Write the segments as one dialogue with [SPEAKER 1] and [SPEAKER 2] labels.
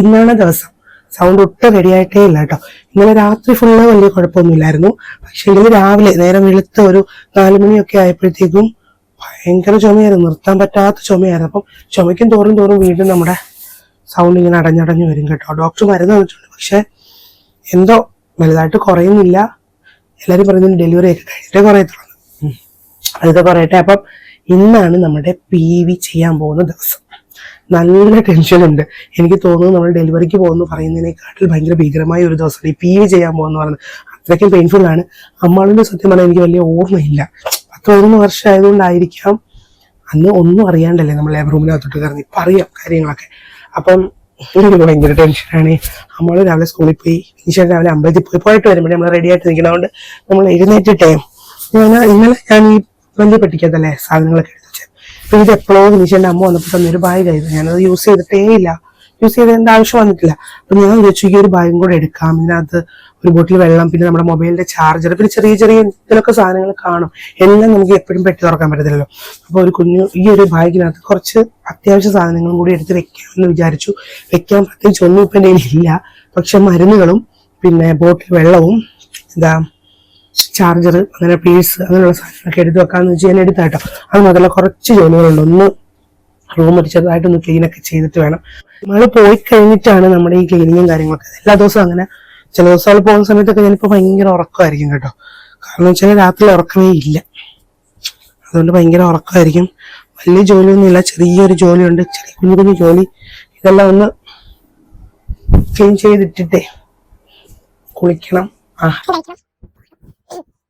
[SPEAKER 1] ഇന്നാണ് ദിവസം. സൗണ്ട് ഒട്ടും റെഡി ആയിട്ടേ ഇല്ല കേട്ടോ. ഇന്നലെ രാത്രി ഫുള്ള് വലിയ കുഴപ്പമൊന്നുമില്ലായിരുന്നു. പക്ഷെ എങ്കിൽ രാവിലെ നേരം വെളുത്ത ഒരു നാലു മണിയൊക്കെ ആയപ്പോഴത്തേക്കും ഭയങ്കര ചുമയായിരുന്നു. നിർത്താൻ പറ്റാത്ത ചുമയായിരുന്നു. അപ്പം ചുമയ്ക്കും തോറും തോറും വീണ്ടും നമ്മുടെ സൗണ്ട് ഇങ്ങനെ അടഞ്ഞടഞ്ഞു വരും കേട്ടോ. ഡോക്ടർ മരുന്ന് തന്നിട്ടുണ്ട്. പക്ഷെ എന്തോ വലുതായിട്ട് കുറയുന്നില്ല. എല്ലാവരും പറയുന്നത് ഡെലിവറി ഒക്കെ കഴിഞ്ഞിട്ടേ കുറയത്തുള്ളൂ. അതൊക്കെ പറയട്ടെ. അപ്പം ഇന്നാണ് നമ്മുടെ പി ചെയ്യാൻ പോകുന്ന ദിവസം. നല്ല ടെൻഷൻ ഉണ്ട്. എനിക്ക് തോന്നുന്നു നമ്മൾ ഡെലിവറിക്ക് പോകുന്നു പറയുന്നതിനേക്കാട്ടിൽ ഭയങ്കര ഭീകരമായ ഒരു ദിവസം ഈ പി വി ചെയ്യാൻ പോകുന്ന പറയുന്നത്. അത്രയ്ക്കും പെയിൻഫുൾ ആണ്. അമ്മാളിന്റെ സത്യം പറഞ്ഞാൽ എനിക്ക് വലിയ ഓർമ്മയില്ല. പത്ത് പതിനൊന്ന് വർഷം അന്ന് ഒന്നും അറിയാണ്ടല്ലേ നമ്മൾ ലേബർ റൂമിനകത്തോട്ട് കയറി ഇപ്പം അറിയാം കാര്യങ്ങളൊക്കെ. അപ്പം എനിക്ക് ഭയങ്കര ടെൻഷനാണ് നമ്മൾ രാവിലെ സ്കൂളിൽ പോയി. ഇനിഷ്യൽ രാവിലെ അമ്പലത്തിൽ പോയി. പോയിട്ട് വരുമ്പോൾ നമ്മൾ റെഡി ആയിട്ട് നിൽക്കുന്നതുകൊണ്ട് നമ്മൾ എഴുന്നേറ്റിട്ടേ. ഞാൻ ഇന്നലെ ഞാൻ ഈ വലിയ പെട്ടിക്കകത്തല്ലേ സാധനങ്ങളൊക്കെ എടുത്ത് അപ്പൊ ഇത് എപ്പോഴോ നിശന്റെ അമ്മ വന്നപ്പോൾ തന്നൊരു ബാഗായിരുന്നു ഞാനത് യൂസ് ചെയ്തിട്ടേ ഇല്ല. യൂസ് ചെയ്തതിന്റെ ആവശ്യം വന്നിട്ടില്ല. അപ്പൊ ഞാൻ വിചാരിച്ചു ഈ ഒരു ബാഗും കൂടെ എടുക്കാം. ഇതിനകത്ത് ഒരു ബോട്ടിൽ വെള്ളം പിന്നെ നമ്മുടെ മൊബൈലിന്റെ ചാർജർ പിന്നെ ചെറിയ ചെറിയ ഇതിലൊക്കെ സാധനങ്ങൾ കാണും. എല്ലാം നമുക്ക് എപ്പോഴും പെട്ടി തുറക്കാൻ പറ്റത്തില്ലല്ലോ. അപ്പൊ ഒരു കുഞ്ഞു ഈ ഒരു ബാഗിനകത്ത് കുറച്ച് അത്യാവശ്യ സാധനങ്ങളും കൂടി എടുത്ത് വെക്കാമെന്ന് വിചാരിച്ചു. വെക്കാൻ പ്രത്യേകിച്ച് ഒന്നും ഇപ്പം ഇല്ല. പക്ഷെ മരുന്നുകളും പിന്നെ ബോട്ടിൽ വെള്ളവും എന്താ ചാർജർ അങ്ങനെ പീസ് അങ്ങനെയുള്ള സാധനങ്ങളൊക്കെ എടുത്ത് വെക്കാന്ന് വെച്ച് ഞാൻ എടുത്താട്ടോ. അത് മാത്രമല്ല കുറച്ച് ജോലികളുണ്ട്. ഒന്ന് റൂം ചെറുതായിട്ടൊന്ന് ക്ലീൻ ഒക്കെ ചെയ്തിട്ട് വേണം. നമ്മൾ പോയി കഴിഞ്ഞിട്ടാണ് നമ്മുടെ ഈ ക്ലീനിങ്ങും കാര്യങ്ങളൊക്കെ. എല്ലാ ദിവസവും അങ്ങനെ ചില ദിവസങ്ങൾ പോകുന്ന സമയത്തൊക്കെ ഞാനിപ്പോൾ ഭയങ്കര ഉറക്കമായിരിക്കും കേട്ടോ. കാരണം വെച്ചാൽ രാത്രി ഉറക്കമേ ഇല്ല. അതുകൊണ്ട് ഭയങ്കര ഉറക്കമായിരിക്കും. വലിയ ജോലിയൊന്നുമില്ല ചെറിയൊരു ജോലിയുണ്ട്. ചെറിയ കുഞ്ഞു കുഞ്ഞു ജോലി. ഇതെല്ലാം ഒന്ന് ക്ലീൻ ചെയ്തിട്ടിട്ടേ കുളിക്കണം. ആ.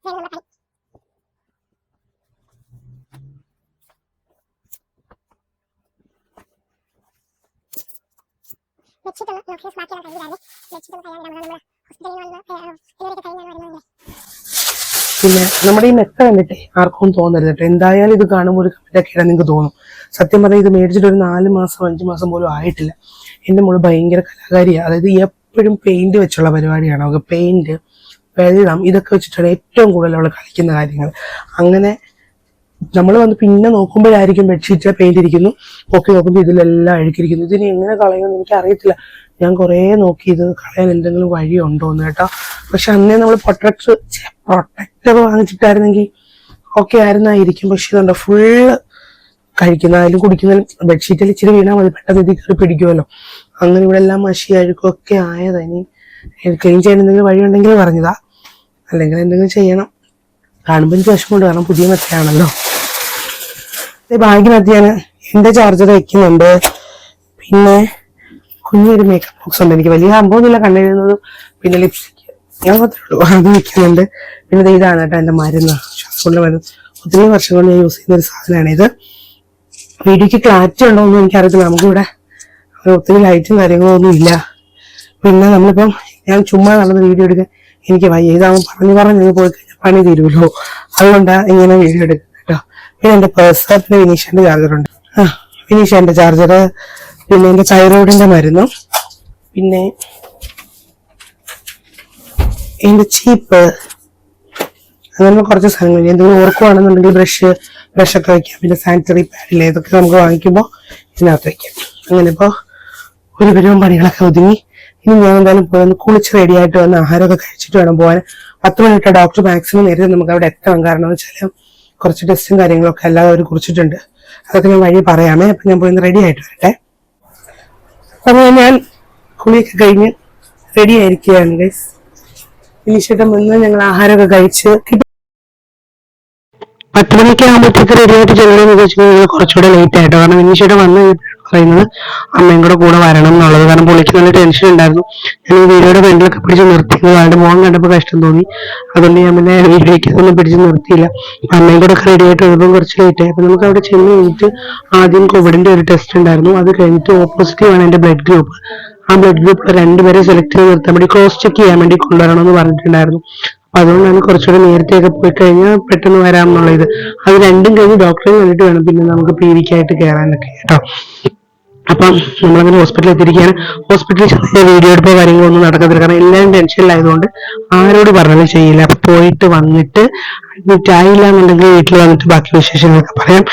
[SPEAKER 2] വെച്ചിട്ടുള്ള നോക്കിയത് ബാക്കിയുള്ള കഴിഞ്ഞില്ലായിരുന്നു വെച്ചിട്ടുള്ള കഴിയാൻ നമ്മൾ ഹോസ്പിറ്റലിൽ വന്ന് ഡെലിവറി കഴിഞ്ഞാൽ വരുന്നത്
[SPEAKER 1] പിന്നെ നമ്മുടെ ഈ മെത്ത കണ്ടിട്ടേ ആർക്കും തോന്നരുത് കേട്ടോ. എന്തായാലും ഇത് കാണുമ്പോൾ ഒരു കമന്റ് ഒക്കെ നിങ്ങൾക്ക് തോന്നും. സത്യം പറഞ്ഞാൽ ഇത് മേടിച്ചിട്ട് ഒരു നാല് മാസം അഞ്ച് മാസം പോലും ആയിട്ടില്ല. എന്റെ മോൾ ഭയങ്കര കലാകാരിയാണ് അതായത് എപ്പോഴും പെയിന്റ് വെച്ചുള്ള പരിപാടിയാണ്. അവൾക്ക് പെയിന്റ് വെള്ളം ഇതൊക്കെ വെച്ചിട്ടാണ് ഏറ്റവും കൂടുതൽ അവൾ കളിക്കുന്ന കാര്യങ്ങൾ. അങ്ങനെ നമ്മൾ വന്ന് പിന്നെ നോക്കുമ്പോഴായിരിക്കും ബെഡ്ഷീറ്റ് പെയിന്റ് ഇരിക്കുന്നു. പൊക്കി നോക്കുമ്പോൾ ഇതിലെല്ലാം അഴുക്കിരിക്കുന്നു. ഇതിന് എങ്ങനെ കളയുമെന്ന് എനിക്ക് അറിയത്തില്ല ഞാൻ കുറേ നോക്കി ഇത് കളയാൻ എന്തെങ്കിലും വഴിയുണ്ടോ എന്ന് കേട്ടോ. പക്ഷെ അന്നേ നമ്മൾ പ്രൊട്ടക്ടർ പ്രൊട്ടക്ടർ വാങ്ങിച്ചിട്ടായിരുന്നെങ്കിൽ ഓക്കെ ആയിരുന്നായിരിക്കും. പക്ഷെ ഇതുണ്ട് ഫുള്ള് കഴിക്കുന്നതിലും കുടിക്കുന്നതിലും ബെഡ്ഷീറ്റിൽ ഇച്ചിരി വീണാൽ മതി. പെട്ടെന്ന് ഇതിൽ കയറി പിടിക്കുമല്ലോ അങ്ങനെ ഇവിടെ എല്ലാം മഷി അഴുക്കൊക്കെ ആയതാണ് ഇനി. ക്ലീൻ ചെയ്യാൻ എന്തെങ്കിലും വഴിയുണ്ടെങ്കിൽ പറഞ്ഞതാ. അല്ലെങ്കിൽ എന്തെങ്കിലും ചെയ്യണം. കാണുമ്പോൾ എനിക്ക് വിഷമമുണ്ട്. കാരണം പുതിയ മെത്തയാണല്ലോ. ഈ ബാഗിനകത്ത് ഞാൻ എന്റെ ചാർജർ വയ്ക്കുന്നുണ്ട് പിന്നെ കുഞ്ഞൊരു മേക്കപ്പ് ബോക്സ് ഉണ്ട്. എനിക്ക് വലിയ സംഭവമൊന്നുമില്ല കണ്ണെഴുതുന്നത് പിന്നെ ലിപ്സ്റ്റിക് ഞാൻ മാത്രമേ ഉള്ളൂ. അത് വയ്ക്കുന്നുണ്ട് പിന്നെ ഇതാണ് കേട്ടോ എന്റെ മരുന്ന്. ശ്വാസമുള്ള മരുന്ന്. ഒത്തിരി വർഷം കൊണ്ട് ഞാൻ യൂസ് ചെയ്യുന്ന ഒരു സാധനമാണ് ഇത്. വീഡിയോക്ക് ക്ലാരിറ്റി ഉണ്ടോ എന്ന് എനിക്കറിയത്തില്ല. നമുക്കിവിടെ ഒത്തിരി ലൈറ്റും കാര്യങ്ങളൊന്നും ഇല്ല. പിന്നെ നമ്മളിപ്പം ഞാൻ ചുമ്മാ നടന്ന് വീഡിയോ എടുക്കാൻ എനിക്ക് വയ്യ. ഇതാവും പറഞ്ഞു പറഞ്ഞ് പോയി കഴിഞ്ഞാൽ പണി തീരുമല്ലോ അതുകൊണ്ടാണ് ഇങ്ങനെ വീഡിയോ എടുക്കുന്നത് കേട്ടോ. പിന്നെ എന്റെ പേഴ്സ് പിന്നെ വിനീഷന്റെ ചാർജർ ഉണ്ട്. ആ വിനീഷന്റെ ചാർജർ പിന്നെ എന്റെ തൈറോയിഡിന്റെ മരുന്നും. പിന്നെ എന്റെ ചീപ്പ് അങ്ങനെ കുറച്ച് സാധനങ്ങൾ. എന്തെങ്കിലും ഓർക്കുവാണെന്നുണ്ടെങ്കിൽ ബ്രഷ് ബ്രഷൊക്കെ വയ്ക്കാം പിന്നെ സാനിറ്ററി പാഡില്ലേ ഇതൊക്കെ നമുക്ക് വാങ്ങിക്കുമ്പോൾ ഇതിനകത്ത് വയ്ക്കാം അങ്ങനെ ഇപ്പോൾ ഒരു പരുവം പണികളൊക്കെ ഒതുങ്ങി. ഇനി ഞാൻ എന്തായാലും പോയി കുളിച്ച് റെഡിയായിട്ട് വന്ന് ആഹാരമൊക്കെ കഴിച്ചിട്ട് വേണം പോകാൻ പത്ത് മണിട്ട് ഡോക്ടർ മാക്സിമം നേരത്തെ നമുക്ക് അവിടെ എത്തണം. കാരണം വെച്ചാൽ കുറച്ച് ടെസ്റ്റും കാര്യങ്ങളൊക്കെ എല്ലാം അവർ കുറിച്ചിട്ടുണ്ട്. അതൊക്കെ ഞാൻ വഴി പറയാമേ. അപ്പം ഞാൻ പോയി റെഡി ആയിട്ട് വരട്ടെ. അപ്പോൾ ഞാൻ കുളിയൊക്കെ കഴിഞ്ഞ് റെഡി ആയിരിക്കുകയാണ് ഗൈസ് ഇനിശ്ചിതം വന്ന് ഞങ്ങൾ ആഹാരമൊക്കെ കഴിച്ച് പത്ത് മണിക്ക് ആകുമ്പോഴത്തേക്ക് റെഡി ആയിട്ട് ചെല്ലണമെന്ന് വെച്ചിട്ടുണ്ടെങ്കിൽ കുറച്ചുകൂടെ ലേറ്റ് ആയിട്ട്. കാരണം ഇനിശ്ചിതം വന്ന് പറയുന്നത്. അമ്മയും കൂടെ കൂടെ വരണം എന്നുള്ളത്. കാരണം പുള്ളിക്ക് നല്ല ടെൻഷൻ ഉണ്ടായിരുന്നു. ഞാൻ ഈ വീഡിയോയുടെ ഫ്രണ്ടിലൊക്കെ പിടിച്ച് നിർത്തി അയാളുടെ മോൻ കണ്ടപ്പോൾ കഷ്ടം തോന്നി. അതുകൊണ്ട് ഞാൻ പിന്നെ വീഡിയോയ്ക്ക് ഒന്നും പിടിച്ച് നിർത്തിയില്ല. അമ്മയും കൂടെ ഒക്കെ റെഡി ആയിട്ട് വരുമ്പോൾ കുറച്ച് ലേറ്റ് ആയി. അപ്പൊ നമുക്ക് അവിടെ ചെന്ന് കഴിഞ്ഞിട്ട് ആദ്യം കോവിഡിന്റെ ഒരു ടെസ്റ്റ് ഉണ്ടായിരുന്നു. അത് കഴിഞ്ഞിട്ട് ഓപ്പോസിറ്റീവ് ആണ് എന്റെ ബ്ലഡ് ഗ്രൂപ്പ് ആ ബ്ലഡ് ഗ്രൂപ്പിൽ രണ്ടുപേരെ സെലക്ട് ചെയ്ത് നിർത്താൻ വേണ്ടി ക്രോസ് ചെക്ക് ചെയ്യാൻ വേണ്ടി കൊണ്ടുവരണമെന്ന് പറഞ്ഞിട്ടുണ്ടായിരുന്നു. അപ്പൊ അതുകൊണ്ടാണ് കുറച്ചുകൂടെ നേരത്തെയൊക്കെ പോയി കഴിഞ്ഞാൽ പെട്ടെന്ന് വരാം എന്നുള്ളത്. അത് രണ്ടും കഴിഞ്ഞ് ഡോക്ടറെ കണ്ടിട്ട് വേണം പിന്നെ നമുക്ക് പി വിക്കായിട്ട് കയറാനൊക്കെ കേട്ടോ. അപ്പം നമ്മളങ്ങനെ ഹോസ്പിറ്റലിൽ എത്തിയിരിക്കുകയാണ്. ഹോസ്പിറ്റലിൽ ചെറിയ വീഡിയോ എടുപ്പോ കാര്യങ്ങളൊന്നും നടക്കത്തില്ല. കാരണം എല്ലാവരും ടെൻഷനിലായതുകൊണ്ട് ആരോട് പറഞ്ഞാലും ചെയ്യില്ല. അപ്പൊ പോയിട്ട് വന്നിട്ട് അഡ്മിറ്റ് ആയില്ല എന്നുണ്ടെങ്കിൽ വീട്ടിൽ വന്നിട്ട് ബാക്കി വിശേഷങ്ങളൊക്കെ പറയാം.